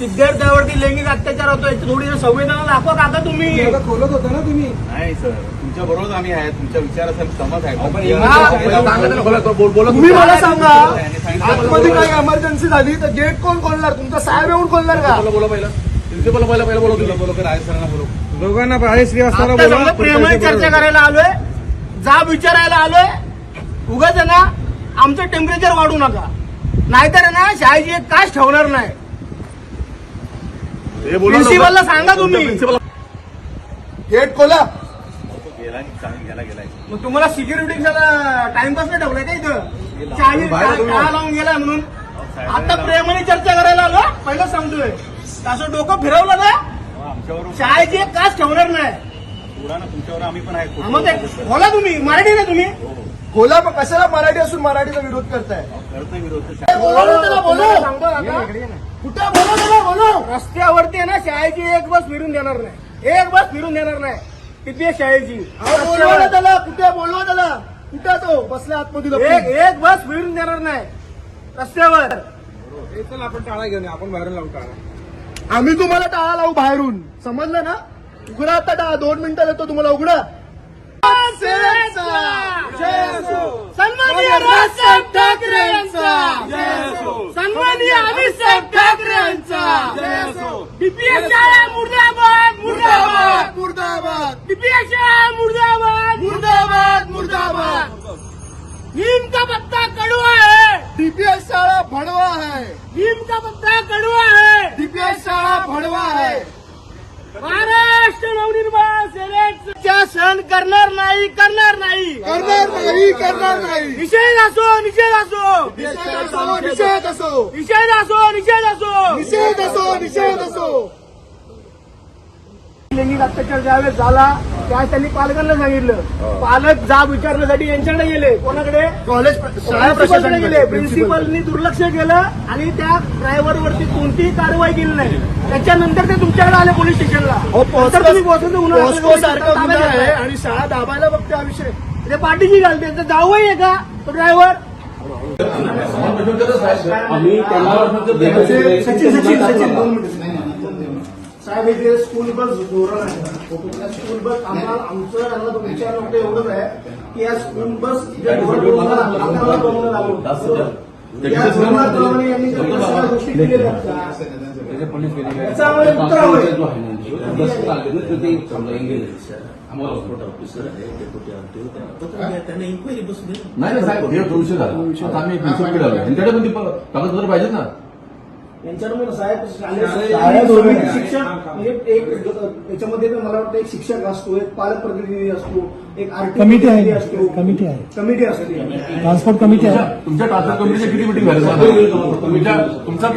विद्यार्थ्यावरती लैंगिक अत्याचार होतोय थोडी संवेदना दाखवा काका तुम्ही? खोलत होता ना तुम्ही. नाही सर तुमच्या बरोबर आम्ही आहे तुमच्या विचाराचा समज आहे. हा- तुम्ही मला सांगा आतमध्ये. काही इमर्जन्सी झाली तर गेट कोण खोलणार? तुमचा साहेब येऊन खोलणार का? बोला बोला पहिला. प्रिन्सिपल पहिला पहिला बोलव तुला बोलव राज सरांना बोलव दोघांना आहे श्री असताना आता समजा प्रेमाने चर्चा करायला आलोय. जाब विचारायला आलोय. उगाच आहे ना आमचं टेम्परेचर वाढू नका. नाहीतर आहे ना शाळेची एक काच ठेवणार नाही. प्रिन्सिपलला सांगा तुम्ही. प्रिन्सिपल गेट खोला. गेला चांगली गेला गेलाय मग तुम्हाला सिक्युरिटी टाइमपास नाही ठेवलाय का इथं? चाळीस लावून गेलाय म्हणून? आता प्रेमाने चर्चा करायला आलो पहिलं सांगतोय. असं डोकं फिरवलं ना आमच्यावर शाळेची एक काच ठेवणार नाही. तुमच्यावर आम्ही पण आहे. हा, मग ते बोला तुम्ही मराठी ना तुम्ही? खोला पण कशाला मराठी असून मराठीचा विरोध करताय? विरोध. बोलव. सांगतो आता. कुठे? बोलव त्याला बोलव. रस्त्यावरती आहे ना शाळेची एक बस फिरून देणार नाही. एक बस फिरून देणार नाही. किती आहे शाळेची बोलवा त्याला. कुठे? बोलवा त्याला. कुठे तो? बसल्या आतमध्ये लपून. एक एक बस फिरून देणार नाही. रस्त्यावर. चल आपण टाळा घेऊन. आपण बाहेरून लावू टाळा आम्ही तुम्हाला टाळा लावू बाहेरून. समजलं ना? उघडा आता टाळा दोन मिनिटं देतो तुम्हाला. उघडा. मुर्दाबाद मुर्दाबाद. मुर्दाबाद डीपीएस शाळा मुर्दाबाद. मुर्दाबाद मुर्दाबाद. नीम का पत्ता कड़वा है. डीपीएस शाळा भडवा है. नीम का पत्ता कड़वा है. डीपीएस शाळा भडवा है. महाराष्ट्र नवनिर्माण सेनेचा सहन करणार नाही करणार नाही. करणार नाही करणार नाही. निषेध असो निषेध असो. निषेध असो. निषेध असो निषेध असो. निषेध असो निषेध असो. निषेध असो लैंगिक अत्याचार ज्यावेळेस झाला त्यावेळेस त्यांनी पालकांना सांगितलं. पालक जाब विचारण्यासाठी यांच्याकडे गेले. कोणाकडे? कॉलेज शाळा प्रिन्सिपलकडे प्रशासनाकडे गेले. प्रिन्सिपलनी दुर्लक्ष केलं आणि त्या ड्रायव्हर वरती कोणतीही कारवाई केली नाही. त्याच्यानंतर ते तुमच्याकडे आले पोलीस स्टेशनला. घेतलाय. आणि शाळा दाबायला बघते हा विषय. ते पाठीशी घालते. त्यांचं जावई आहे का? तो ड्रायव्हर? सचिन सचिन सचिन दोन मिनिटं. साहेब हे स्कूल बस धोरण आहे स्कूल बस आम्हाला आमचं विचार लोक एवढंच आहे की या स्कूल बस गोष्टी केलेल्या आम्हाला स्पोर्ट ऑफिसर आहे त्यांना इन्क्वायरी बसून नाही साहेब हे दोनशे झाला. आम्ही त्यांच्याकडे कागदपत्र पाहिजे ना. यांच्यावर साहेब शिक्षण म्हणजे एक याच्यामध्ये तर मला वाटतं एक शिक्षक असतो एक पालक प्रतिनिधी असतो एक कमिटी आहे. असतो. कमिटी आहे. कमिटी असते. ट्रान्सपोर्ट कमिटी आहे. तुमच्या ट्रान्सपोर्ट किती मिटिंग तुमचा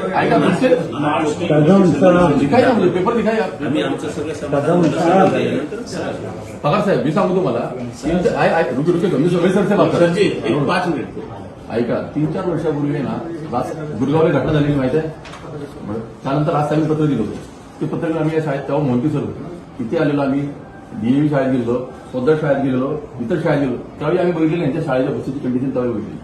मुझे, पेपर. पगार साहेब मी सांगू तुम्हाला. रुके रुके सगळे सर बात करतो. पाच मिनिट. ऐका तीन चार वर्षापूर्वी ना राज गुरगावला घटना झालेली माहिती आहे? त्यानंतर आज आम्ही पत्र दिलं होतं. ते पत्र आम्ही या शाळेत तेव्हा मोंटी सर होतो. तिथे आलेलो आम्ही डीएव्ही शाळेत गेलो सौदर शाळेत गेलेलो इतर शाळेत गेलो त्यावेळी आम्ही बघितलं यांच्या शाळेच्या बसची कंडिशन त्यावेळी बघितली